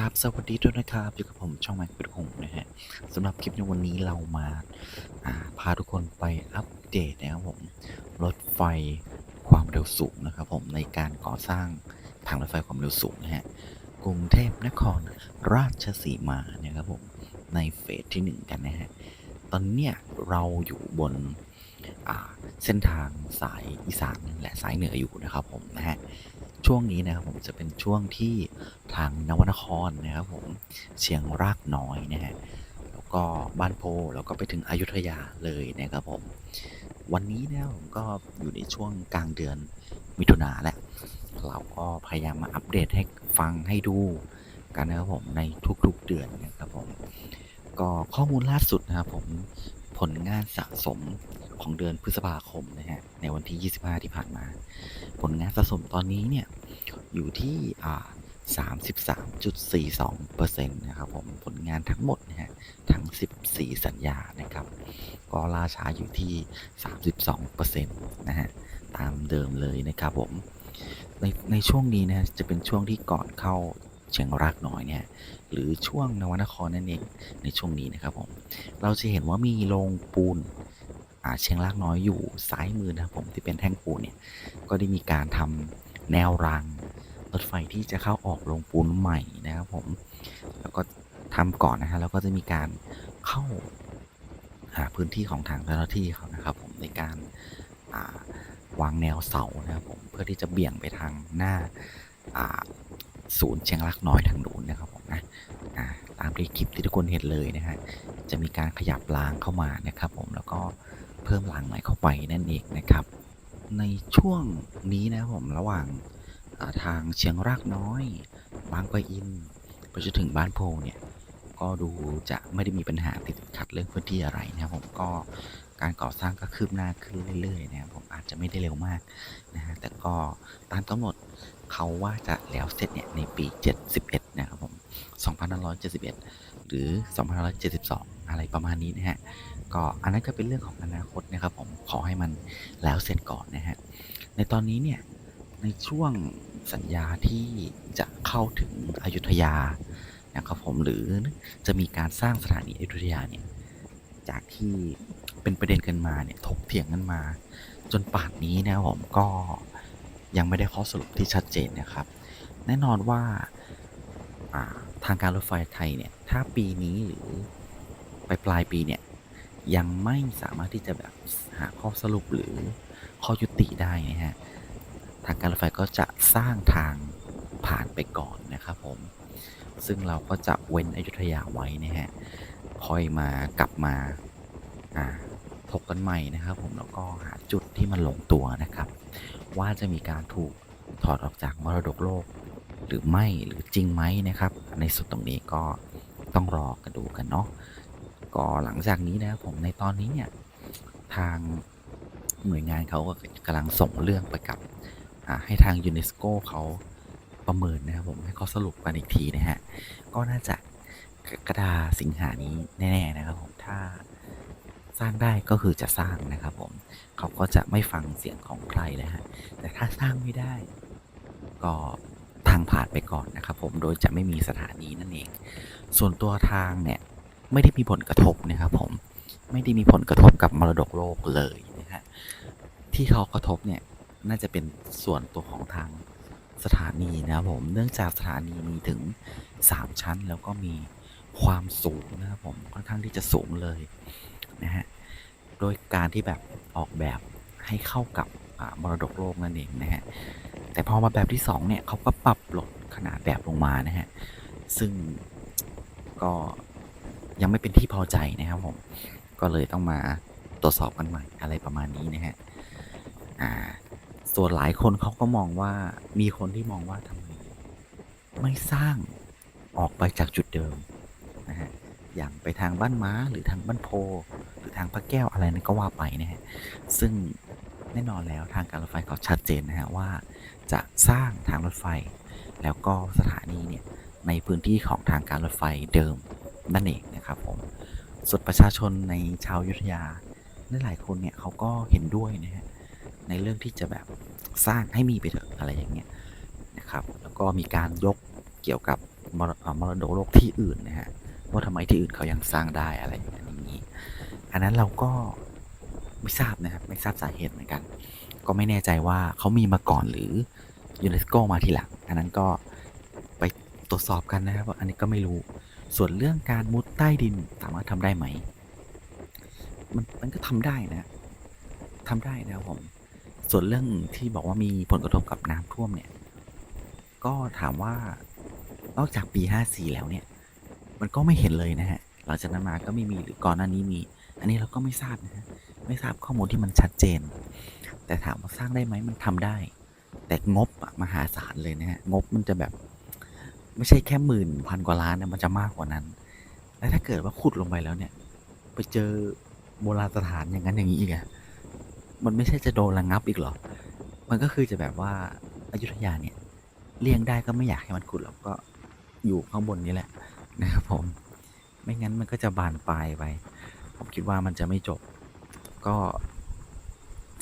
ครับสวัสดีด้วยนะครับอยู่กับผมช่องแม็กเป็นคงนะฮะสำหรับคลิปในวันนี้เรามาาพาทุกคนไปอัปเดตนะครับผมรถไฟความเร็วสูงนะครับผมในการก่อสร้างทางรถไฟความเร็วสูงนะฮะกรุงเทพนครราชสีมานะครับผมในเฟสที่หนึ่งกันนะฮะตอนเนี้ยเราอยู่บนเส้นทางสายอีสานและสายเหนืออยู่นะครับผมนะฮะ ช่วงนี้นะครับผมจะเป็นช่วงที่ทางนวนครนะครับผมเชียงรากน้อยนะฮะแล้วก็บ้านโพแล้วก็ไปถึงอยุธยาเลยนะครับผมวันนี้นะครับผมก็อยู่ในช่วงกลางเดือนมิถุนาแหละเราก็พยายามมาอัปเดตให้ฟังให้ดูกันนะครับผมในทุกๆเดือนนะครับผมก็ข้อมูลล่าสุดนะครับผมผลงานสะสม ของเดือนพฤษภาคมนะฮะในวันที่ 25 ที่ผ่านมา ผลงานสะสมตอนนี้เนี่ยอยู่ที่อ่า33.42%นะครับผมผลงานทั้งหมดนะฮะทั้ง 14 สัญญานะครับ ก็ล่าช้าอยู่ที่ 32%นะฮะตามเดิมเลยนะครับผมในในช่วงนี้นะจะเป็นช่วงที่ก่อนเข้าเชียงรากน้อยเนี่ยหรือช่วงนวนครนั่นเองในช่วงนี้นะครับผมเราจะเห็นว่ามีโรงปูน เชียงรากน้อยอยู่ซ้ายมือนะครับผมที่เป็นแท่งปูนเนี่ยก็ได้มีการทำแนวรางรถไฟที่จะเข้าออกโรงปูนใหม่นะครับผมแล้วก็ทำก่อนนะฮะแล้วก็จะมีการเข้าหาพื้นที่ของทางเจ้าหน้าที่เขานะครับ ผมในการาวางแนวเสานะครับผมเพื่อที่จะเบี่ยงไปทางหน้าศูนย์เชียงรากน้อยทางนู้นนะครับผมนะาตามที่คลิปที่ทุกคนเห็นเลยนะฮะจะมีการขยับรางเข้ามานะครับผมแล้วก็ เพิ่มรางใหม่เข้าไปนั่นเองนะครับ ในช่วงนี้นะผมระหว่างาทางเชียงรากน้อยบางปะอินไปจนถึงบ้านโพเนี่ยก็ดูจะไม่ได้มีปัญหาติดขัดเรื่องพื้นที่อะไรนะครับผมก็การก่อสร้างก็คืบหน้าขึ้นเรื่อยๆนะครับผมอาจจะไม่ได้เร็วมากนะฮะแต่ก็ตามกำหนดเขาว่าจะแล้วเสร็จเนี่ยในปี 71 นะครับผม 2571 หรือ 2572 อะไรประมาณนี้นะฮะ ก็อันนั้นก็เป็นเรื่องของอนาคตนะครับ ผมขอให้มันแล้วเสร็จก่อนนะฮะในตอนนี้เนี่ยในช่วงสัญญาที่จะเข้าถึงอยุธยานะครับผมหรือจะมีการสร้างสถานีอยุธยาเนี่ยจากที่เป็นประเด็นกันมาเนี่ยถกเถียงกันมา จนป่านนี้นะครับผมก็ยังไม่ได้ข้อสรุปที่ชัดเจนนะครับ แน่นอนว่าอ่าทางการรถไฟไทยเนี่ยถ้าปีนี้หรือปลายปลายปีเนี่ย ยังไม่สามารถที่จะแบบหาข้อสรุปหรือข้อยุติได้นะฮะ ทางการรถไฟก็จะสร้างทางผ่านไปก่อนนะครับผม ซึ่งเราก็จะเว้นอยุธยาไว้นะฮะ ค่อยมากลับมาอ่าถกกันใหม่นะครับผม แล้วก็หาจุดที่มันลงตัวนะครับ ว่าจะมีการถูกถอดออกจากมรดกโลกหรือไม่หรือจริงไหมนะครับ ในส่วนตรงนี้ก็ต้องรอกันดูกันเนาะ ก็หลังจากนี้นะครับผมในตอนนี้เนี่ยทางหน่วยงานเขาก็กำลังส่งเรื่องไปกับให้ทางยูเนสโกเขาประเมินนะครับผมให้เขาสรุปกันอีกทีนะฮะก็น่าจะกรกฎาสิงหานี้แน่ ๆ นะครับผมถ้าสร้างได้ก็คือจะสร้างนะครับผมเขาก็จะไม่ฟังเสียงของใครเลยฮะแต่ถ้าสร้างไม่ได้ ก็ทางผ่านไปก่อนนะครับผมโดยจะไม่มีสถานีนั่นเอง ส่วนตัวทางเนี่ย ไม่ได้มีผลกระทบนะครับผมไม่ได้มีผลกระทบกับมรดกโลกเลยนะฮะที่เขากระทบเนี่ยน่าจะเป็นส่วนตัวของทางสถานีนะครับผมเนื่องจากสถานีมีถึง 3 ชั้นแล้วก็มีความสูงนะครับผมค่อนข้างที่จะสูงเลยนะฮะโดยการที่แบบออกแบบให้เข้ากับมรดกโลกนั่นเองนะฮะแต่พอมาแบบที่สองเนี่ยเขาก็ปรับลดขนาดแบบลงมานะฮะซึ่งก็ ยังไม่เป็นที่พอใจนะครับผม ก็เลยต้องมาตรวจสอบกันใหม่อะไรประมาณนี้นะฮะอ่า ส่วนหลายคนเขาก็มองว่ามีคนที่มองว่าทำไมไม่สร้างออกไปจากจุดเดิมนะฮะอย่างไปทางบ้านม้าหรือทางบ้านโพ หรือทางพระแก้วอะไรนั้นก็ว่าไปนะฮะซึ่งแน่นอนแล้วทางการรถไฟเขาชัดเจนนะฮะว่าจะสร้างทางรถไฟ แล้วก็สถานีเนี่ยในพื้นที่ของทางการรถไฟเดิมนั่นเอง นะครับผมส่วนประชาชนในชาวยุทธยาหลายๆคนเนี่ยเขาก็เห็นด้วยนะฮะในเรื่องที่จะแบบสร้างให้มีไปเถอะอะไรอย่างเงี้ยนะครับแล้วก็มีการยกเกี่ยวกับมรมรดกโลกที่อื่นนะฮะว่าทำไมที่อื่นเขายังสร้างได้อะไรอย่างนี้ อันนั้นเราก็ไม่ทราบนะครับไม่ทราบสาเหตุเหมือนกัน ก็ไม่แน่ใจว่าเขามีมาก่อนหรือยูเนสโกมาทีหลังอันนั้นก็ไปตรวจสอบกันนะครับว่าอันนี้ก็ไม่รู้ ส่วนเรื่องการมุดใต้ดินสามารถทำได้ไหม มันมันก็ทำได้นะทำได้นะผม ส่วนเรื่องที่บอกว่ามีผลกระทบกับน้ำท่วมเนี่ย ก็ถามว่านอกจากปี 54 แล้วเนี่ย มันก็ไม่เห็นเลยนะฮะ หลังจากนั้นมาก็ไม่มีหรือก่อนหน้านี้มี อันนี้เราก็ไม่ทราบนะฮะ ไม่ทราบข้อมูลที่มันชัดเจน แต่ถามว่าสร้างได้ไหมมันทำได้ แต่งบมหาศาลเลยนะฮะ งบมันจะแบบ ไม่ใช่แค่หมื่นพันกว่าล้านนะมันจะมากกว่านั้น แล้วถ้าเกิดว่าขุดลงไปแล้วเนี่ย ไปเจอโบราณสถานอย่างนั้นอย่างนี้อีกอะมันไม่ใช่จะโดนระงับอีกหรอ มันก็คือจะแบบว่าอายุทยาเนี่ยเลี่ยงได้ก็ไม่อยากให้มันขุดหรอกก็อยู่ข้างบนนี้แหละนะครับผม ไม่งั้นมันก็จะบานปลายไปผมคิดว่ามันจะไม่จบ ก็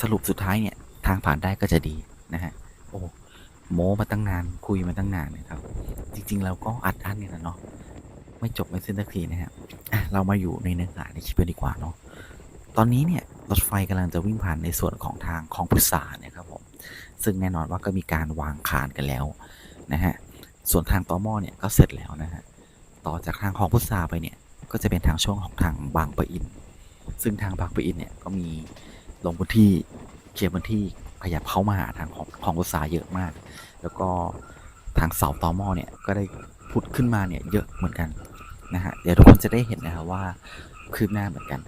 สรุปสุดท้ายเนี่ย ทางผ่านได้ก็จะดีนะฮะ โอ้ โมมาตั้งนานคุยมาตั้งนานนะครับ จริง ๆ เราก็อัดอั้นเนี่ยนะเนาะไม่จบไม่สิ้นสักทีนะฮะเรามาอยู่ในเนื้อหาในคลิปดีกว่าเนาะตอนนี้เนี่ยรถไฟกำลังจะวิ่งผ่านในส่วนของทางของพุทธาเนี่ยครับผมซึ่งแน่นอนว่าก็มีการวางคานกันแล้วนะฮะส่วนทางต่อหม้อเนี่ยก็เสร็จแล้วนะฮะต่อจากทางของพุทธาไปเนี่ยก็จะเป็นทางช่วงของทางบางปะอิน ซึ่งทางบางปะอินเนี่ยก็มีลงพื้นที่เคลียร์พื้นที่ ขยับเข้ามาหาทางของของพุทธาเยอะมาก แล้วก็ทางเสาตอหม้อเนี่ยก็ได้พุดขึ้นมาเนี่ยเยอะเหมือนกันนะฮะเดี๋ยวทุกคนจะได้เห็นนะครับว่าคืบหน้าเหมือนกัน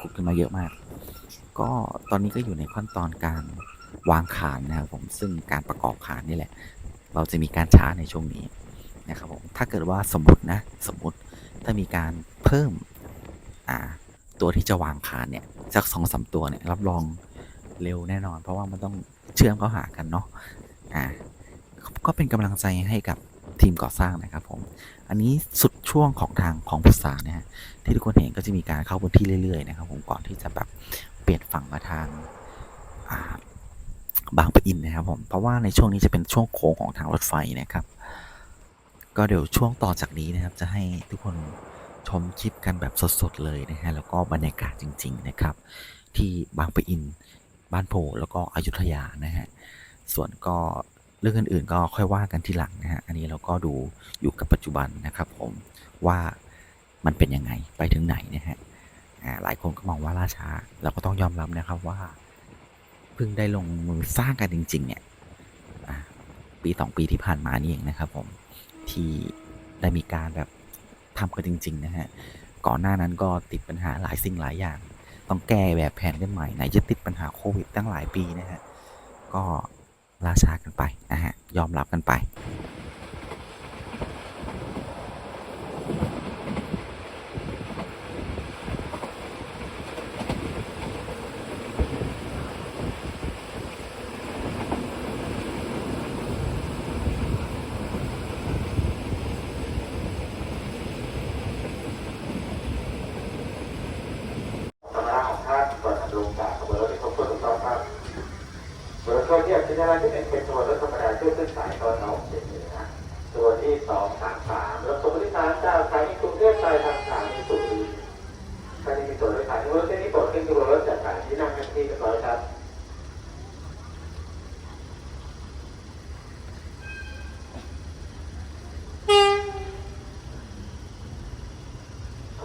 ขุดขึ้นมาเยอะมาก ก็ตอนนี้ก็อยู่ในขั้นตอนการวางคานนะครับผมซึ่งการประกอบคานนี่แหละ เราจะมีการช้าในช่วงนี้นะครับผมถ้าเกิดว่าสมมตินะสมมติถ้ามีการเพิ่มตัวที่จะวางคานเนี่ยสักสองสามตัวเนี่ยรับรอง เร็วแน่นอน เพราะว่ามันต้องเชื่อมเข้าหากันเนาะอ่าก็เป็นกำลังใจให้กับทีมก่อสร้างนะครับผม อันนี้สุดช่วงของทางของพุทธานะฮะที่ทุกคนเห็นก็จะมีการเข้าพื้นที่เรื่อยๆนะครับผมก่อนที่จะแบบเปลี่ยนฝั่งมาทางอ่าบางปะอินนะครับผม เพราะว่าในช่วงนี้จะเป็นช่วงโค้งของทางรถไฟนะครับ ก็เดี๋ยวช่วงต่อจากนี้นะครับ จะให้ทุกคนชมคลิปกันแบบสดๆเลยนะฮะแล้วก็บรรยากาศจริง ๆนะครับ ที่บางปะอิน บ้านโพแล้วก็อยุธยานะฮะส่วนก็เรื่องอื่นๆก็ค่อยว่ากันทีหลังนะฮะอันนี้เราก็ดูอยู่กับปัจจุบันนะครับผมว่ามันเป็นยังไงไปถึงไหนนะฮะหลายคนก็มองว่าล่าช้า เราก็ต้องยอมรับนะครับว่าเพิ่งได้ลงมือสร้างกันจริง ๆ เนี่ยปีสองปีที่ผ่านมานี่เองนะครับผมที่ได้มีการแบบทำกันจริง ๆ นะฮะก่อนหน้านั้นก็ติดปัญหาหลายสิ่งหลายอย่าง ต้องแก้แบบแผนกันใหม่ไหนจะติดปัญหาโควิดตั้งหลายปีนะฮะก็ล่าช้ากันไปนะฮะยอมรับกันไป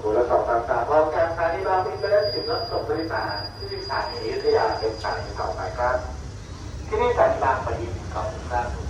ศูนย์ลสองสามสามรอบการสถานีบางพินไปแล้วถึงรถส่งบริการที่สถานีอยุธยาเป็นสถานีต่อไปครับ ที่นี่สถานีบางปะอินสองสาม